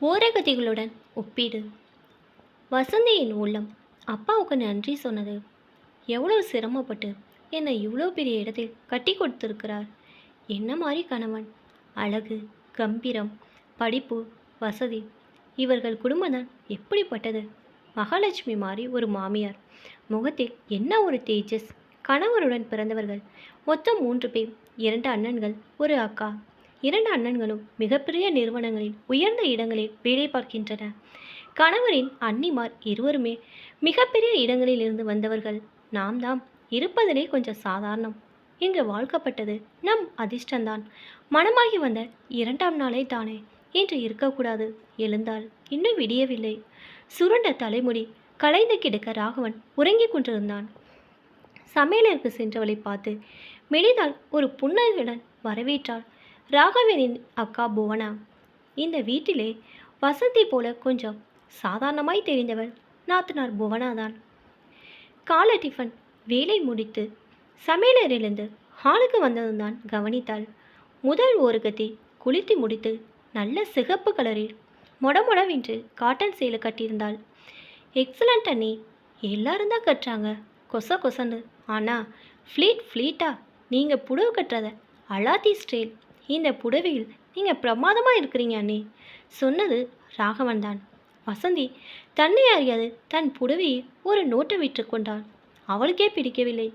ஓரகதிகளுடன் ஒப்பீடு. வசந்தியின் உள்ளம் அப்பாவுக்கு நன்றி சொன்னது. எவ்வளோ சிரமப்பட்டு என்னை இவ்வளோ பெரிய இடத்தில் கட்டி கொடுத்துருக்கிறார். என்ன மாதிரி கணவன்? அழகு கம்பீரம் படிப்பு வசதி. இவர்கள் குடும்பம்தான் எப்படிப்பட்டது? மகாலட்சுமி மாதிரி ஒரு மாமியார். முகத்தில் என்ன ஒரு தேஜஸ்? கணவருடன் பிறந்தவர்கள். மொத்தம் மூன்று பேர் இரண்டு அண்ணன்கள் ஒரு அக்கா. இரண்டு அண்ணன்களும் மிகப்பெரிய நிறுவனங்களில் உயர்ந்த இடங்களில் வேலை பார்க்கின்றன கணவரின் அன்னிமார் இருவருமே மிகப்பெரிய இடங்களில் இருந்து வந்தவர்கள். நாம் தாம் இருப்பதிலே கொஞ்சம் சாதாரணம். இங்கு வாழ்க்கப்பட்டது நம் அதிர்ஷ்டந்தான் மனமாகி வந்த இரண்டாம் நாளே தானே. என்று இருக்கக்கூடாது. எழுந்தால் இன்னும் விடியவில்லை. சுருண்ட தலைமுடி கலைந்து கிடக்க ராகவன் உறங்கிக் கொண்டிருந்தான். சமையலருக்கு சென்றவளை பார்த்து மெலிதால் ஒரு புன்னகையுடன் வரவேற்றாள். ராகவனின் அக்கா புவனா. இந்த வீட்டிலே வசந்தி போல கொஞ்சம் சாதாரணமாய் தெரிந்தவள் நாத்தனார் புவனா தான் காலை டிஃபன் வேலை முடித்து சமையலரிலிருந்து ஹாலுக்கு வந்ததும் தான் கவனித்தாள். முதல் ஓரகத்தை குளித்து முடித்து நல்ல சிகப்பு கலரில் மொடமொடவென்று காட்டன் சேலை கட்டியிருந்தாள். எக்ஸலண்ட் அண்ணி. எல்லாரும் தான் கட்டுறாங்க. கொச கொசன்னு. ஆனால் ஃப்ளீட் ஃப்ளீட்டா நீங்கள் புடவை கட்டுறத அலாத்தி ஸ்டைல் இந்த புடவையில் நீங்கள் பிரமாதமாக இருக்கிறீங்க அண்ணே சொன்னது ராகவன் தான். வசந்தி தன்னை அறியாது தன் புடவையை ஒரு நோட்டை விட்டு கொண்டாள். அவளுக்கே பிடிக்கவில்லை.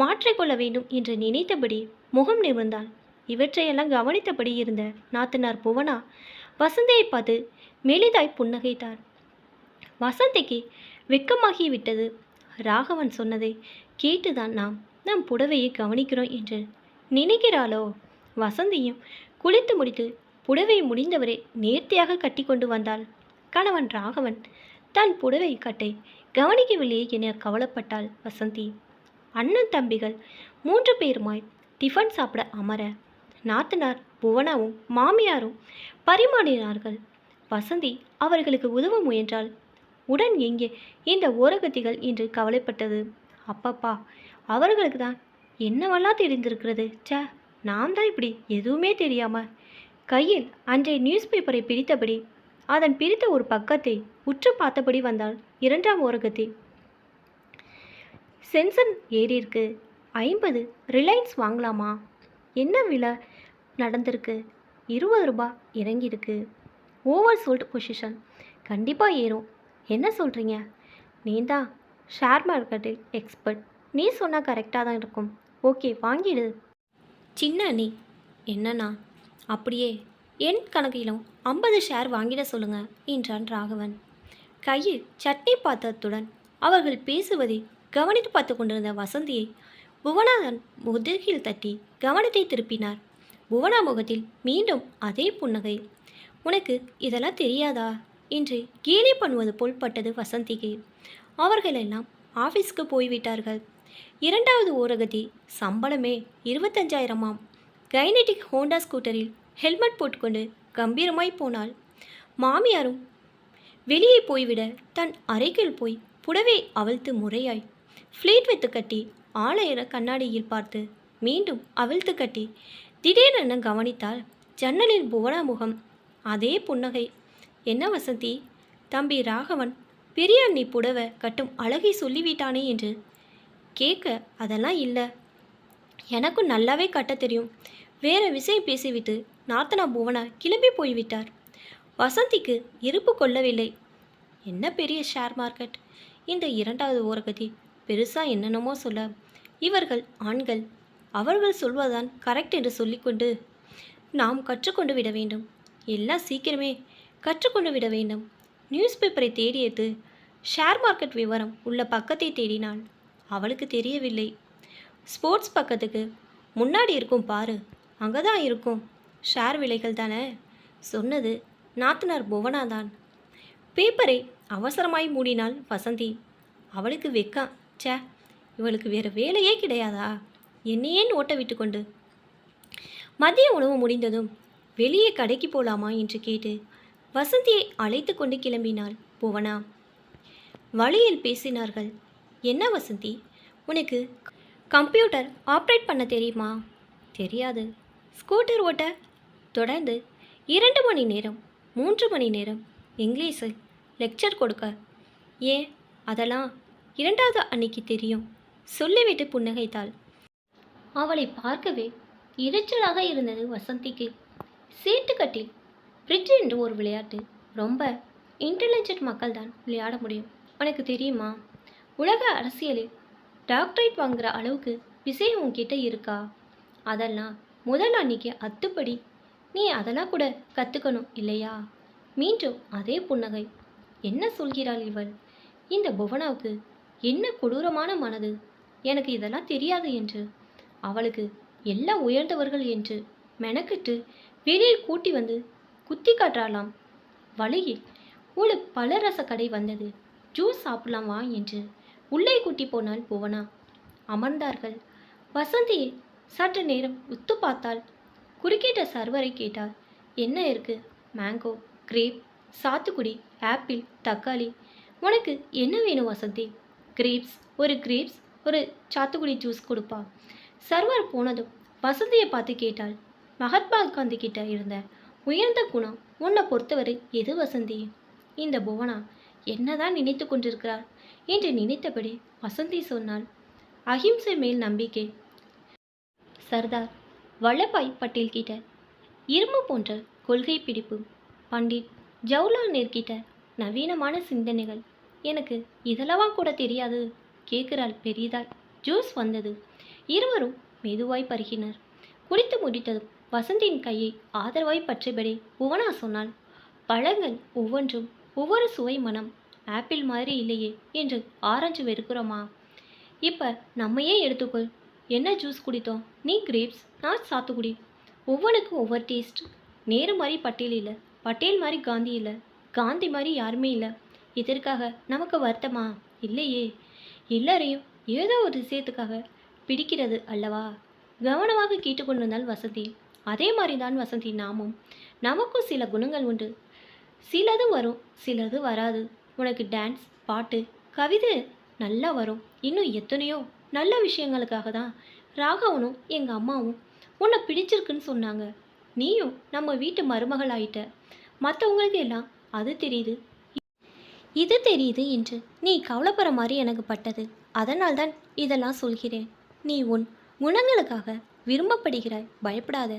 மாற்றிக்கொள்ள வேண்டும் என்று நினைத்தபடி முகம் நிமிர்ந்தாள். இவற்றையெல்லாம் கவனித்தபடி இருந்த நாத்தனார் புவனா வசந்தியை பார்த்து மெலிதாய் புன்னகைத்தார். வசந்திக்கு வெக்கமாகிவிட்டது ராகவன் சொன்னதை கேட்டுதான் நாம் நம் புடவையை கவனிக்கிறோம் என்று நினைக்கிறாளோ? வசந்தியும் குளித்து முடித்து புடவை முடிந்தவரை நேர்த்தியாக கட்டி கொண்டு வந்தாள். கணவன் ராகவன் தன் புடவை கட்டை கவனிக்கவில்லையே என கவலைப்பட்டாள் வசந்தி. அண்ணன் தம்பிகள் மூன்று பேருமாய் டிஃபன் சாப்பிட அமர நாத்தனார் புவனாவும் மாமியாரும் பரிமாறினார்கள். வசந்தி அவர்களுக்கு உதவ முயன்றாள். உடன் எங்கே இந்த ஓரகத்திகள் என்று கவலைப்பட்டது. அப்பப்பா அவர்களுக்கு தான் என்னவெல்லாம் தெரிந்திருக்கிறது? ச்சே நான் தான் இப்படி எதுவுமே தெரியாம. கையில் அன்றைய நியூஸ் பேப்பரை பிரித்தபடி அதன் பிரித்த ஒரு பக்கத்தை உற்று பார்த்தபடி வந்தால் இரண்டாம் ஓரகத்தில் சென்சன் ஏறியிருக்கு. ஐம்பது ரிலையன்ஸ் வாங்கலாமா? என்ன விலை நடந்திருக்கு? இருபது ரூபாய் இறங்கியிருக்கு. Over sold position. கண்டிப்பாக ஏறும். என்ன சொல்கிறீங்க நீ தான் ஷேர் மார்க்கெட்டில் எக்ஸ்பர்ட். நீ சொன்னால் கரெக்டாக தான் இருக்கும். ஓகே வாங்கிடு. சின்ன அண்ணி என்னண்ணா? அப்படியே என் கணக்கிலும் ஐம்பது ஷேர் வாங்கிட சொல்லுங்க என்றான் ராகவன். கையில் சட்னி பாத்திரத்துடன் அவர்கள் பேசுவதை கவனித்து பார்த்து கொண்டிருந்த வசந்தியை புவனாதன் முதுகில் தட்டி கவனத்தை திருப்பினார். புவனா முகத்தில் மீண்டும் அதே புன்னகை. உனக்கு இதெல்லாம் தெரியாதா? என்று கேலி பண்ணுவது போல் பட்டது வசந்திக்கு. அவர்களெல்லாம் ஆஃபீஸ்க்கு போய்விட்டார்கள். இரண்டாவது ஓரகதி சம்பளமே இருபத்தஞ்சாயிரமாம். கைனெட்டிக் ஹோண்டா ஸ்கூட்டரில் ஹெல்மெட் போட்டுக்கொண்டு கம்பீரமாய் போனாள். மாமியாரும் வெளியே போய்விட தன் அறைக்குள் போய் புடவை அவிழ்த்து முறையாய் ஃப்ளீட் வைத்து கட்டி ஆளையர கண்ணாடியில் பார்த்து மீண்டும் அவிழ்த்து கட்டி திடீரென கவனித்தால் ஜன்னலின் புவனா முகம் அதே புன்னகை. என்ன வசந்தி? தம்பி ராகவன் பெரிய அண்ணி புடவை கட்டும் அழகை சொல்லிவிட்டானே என்று கேட்க அதெல்லாம் இல்லை. எனக்கும் நல்லாவே கட்ட தெரியும். வேற விஷயம் பேசிவிட்டு நாத்தனா புவனா கிளம்பி போய்விட்டார். வசந்திக்கு இருப்பு கொள்ளவில்லை. என்ன பெரிய ஷேர் மார்க்கெட்? இந்த இரண்டாவது ஓரகதி பெருசாக என்னென்னமோ சொல்ல. இவர்கள் ஆண்கள். அவர்கள் சொல்வதுதான் கரெக்ட் என்று சொல்லிக்கொண்டு நாம் கற்றுக்கொண்டு விட வேண்டும். எல்லாம் சீக்கிரமே கற்றுக்கொண்டு விட வேண்டும். நியூஸ் பேப்பரை தேடியது ஷேர் மார்க்கெட் விவரம் உள்ள பக்கத்தை தேடினாள். அவளுக்கு தெரியவில்லை. ஸ்போர்ட்ஸ் பக்கத்துக்கு முன்னாடி இருக்கும் பாரு அங்கே தான் இருக்கும். ஷேர் விலைகள் தானே? சொன்னது நாத்தனார் புவனா தான் பேப்பரை அவசரமாய் மூடினாள் வசந்தி. அவளுக்கு வெக்கா சே இவளுக்கு வேறு வேலையே கிடையாதா? என்னையே ஓட்ட விட்டுக்கொண்டு மதிய உணவு முடிந்ததும் வெளியே கடைக்கு போலாமா என்று கேட்டு வசந்தியை அழைத்து கொண்டு கிளம்பினாள் புவனா. வழியில் பேசினார்கள் என்ன வசந்தி? உனக்கு கம்ப்யூட்டர் ஆப்ரேட் பண்ண தெரியுமா? தெரியாது. ஸ்கூட்டர் ஓட்ட தொடர்ந்து இரண்டு மணி நேரம் மூன்று மணி நேரம் இங்கிலீஷில் லெக்சர் கொடுக்க. ஏன்? அதெல்லாம் இரண்டாவது அன்னைக்கு தெரியும். சொல்லிவிட்டு புன்னகைத்தாள். அவளை பார்க்கவே எரிச்சலாக இருந்தது வசந்திக்கு. சீட்டுக்கட்டில் பிரிட்ஜ் என்று ஒரு விளையாட்டு. ரொம்ப இன்டெலிஜென்ட் மக்கள் தான் விளையாட முடியும். உனக்கு தெரியுமா? உலக அரசியலில் டாக்டரேட் வாங்குற அளவுக்கு விஷயம் உன்கிட்ட இருக்கா? அதெல்லாம் முதல் அன்னைக்கு அத்துப்படி நீ அதெல்லாம் கூட கற்றுக்கணும் இல்லையா? மீண்டும் அதே புன்னகை. என்ன சொல்கிறாள் இவள்? இந்த புவனாவுக்கு என்ன கொடூரமான மனது? எனக்கு இதெல்லாம் தெரியாது என்று. அவளுக்கு எல்லாம் உயர்ந்தவர்கள் என்று மெனக்கிட்டு வெளியில் கூட்டி வந்து குத்தி காட்டாளாம் வழியில் ஒரு பலரச கடை வந்தது. ஜூஸ் சாப்பிடலாமா என்று உள்ளே கூட்டி போனாள் புவனா. அமர்ந்தார்கள். வசந்தி சற்று நேரம் உத்து பார்த்தாள். குறுக்கிட்ட சர்வரை கேட்டாள். என்ன இருக்கு? மேங்கோ கிரேப் சாத்துக்குடி ஆப்பிள் தக்காளி. உனக்கு என்ன வேணும் வசந்தி? கிரேப்ஸ் ஒரு கிரேப்ஸ் ஒரு சாத்துக்குடி ஜூஸ் கொடுப்பா. சர்வர் போனதும் வசந்தியை பார்த்து கேட்டாள். மகாத்மா காந்தி கிட்ட இருந்த உயர்ந்த குணம் உன்னை பொறுத்தவரை எது வசந்தி? இந்த புவனா என்னதான் நினைத்து கொண்டிருக்கிறார் என்று நினைத்தபடி வசந்தி சொன்னாள். அகிம்சை மேல் நம்பிக்கை. சர்தார் வல்லபாய் பட்டேல் கிட்ட இரும்பு போன்ற கொள்கை பிடிப்பு. பண்டிட் ஜவஹர்லால் நேரு கிட்ட நவீனமான சிந்தனைகள். எனக்கு இதெல்லவா கூட தெரியாது கேட்கிறாள் பெரிதாய். ஜூஸ் வந்தது. இருவரும் மெதுவாய் பருகினர். குடித்து முடித்ததும் வசந்தியின் கையை ஆதரவாய் பற்றிபடி புவனா சொன்னாள். பழங்கள் ஒவ்வொன்றும் ஒவ்வொரு சுவை மனம் ஆப்பிள் மாதிரி இல்லையே என்று ஆரஞ்சு வெறுக்கிறோமா? இப்போ நம்மையே எடுத்துக்கொள். என்ன ஜூஸ் குடித்தோம்? நீ கிரேப்ஸ் நான் சாத்துக்குடி. ஒவ்வொன்றுக்கும் ஒவ்வொரு டேஸ்ட் நேரு மாதிரி பட்டேல் இல்லை. பட்டேல் மாதிரி காந்தி இல்லை. காந்தி மாதிரி யாருமே இல்லை. இதற்காக நமக்கு வருத்தமா? இல்லையே. எல்லாரையும் ஏதோ ஒரு விஷயத்துக்காக பிடிக்கிறது அல்லவா? கவனமாக கேட்டுக்கொண்டிருந்தால் வசந்தி. அதே மாதிரி தான் வசந்தி நாமும். நமக்கும் சில குணங்கள் உண்டு. சிலது வரும் சிலது வராது. உனக்கு டான்ஸ் பாட்டு கவிதை நல்லா வரும். இன்னும் எத்தனையோ நல்ல விஷயங்களுக்காக தான் ராகவனும் எங்கள் அம்மாவும் உன்னை பிடிச்சிருக்குன்னு சொன்னாங்க. நீயும் நம்ம வீட்டு மருமகள் ஆயிட்ட. மற்றவங்களுக்கு எல்லாம் அது தெரியுது. இது தெரியுது என்று நீ கவலைப்படுற மாதிரி எனக்கு பட்டது. அதனால் தான் இதெல்லாம் சொல்கிறேன். நீ உன் குணங்களுக்காக விரும்பப்படுகிறாய். பயப்படாத.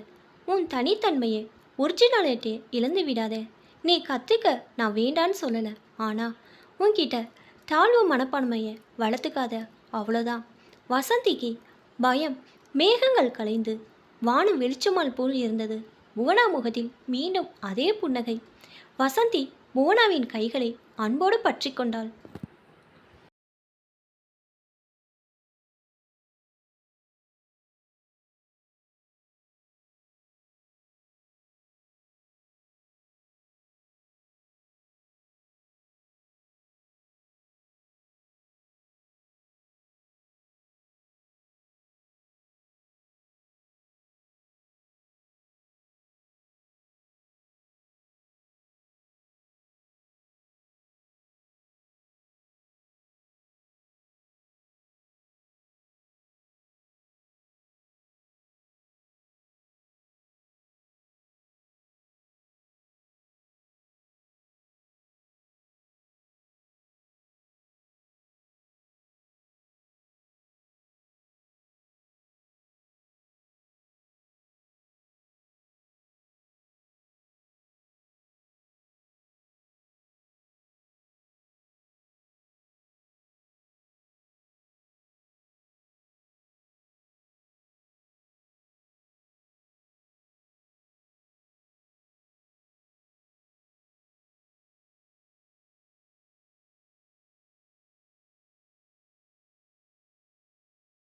உன் தனித்தன்மையை ஒரிஜினாலிட்டியை இழந்து விடாத நீ கற்றுக்க நான் வேண்டான்னு சொல்லலை. ஆனால் உன்கிட்ட தாழ்வு மனப்பான்மையை வளர்த்துக்காத அவ்வளோதான் வசந்திக்கு பயம் மேகங்கள் கலைந்து வானம் வெளிச்சமால் போல் இருந்தது. புவனா முகத்தில் மீண்டும் அதே புன்னகை. வசந்தி புவனாவின் கைகளை அன்போடு பற்றி கொண்டாள்.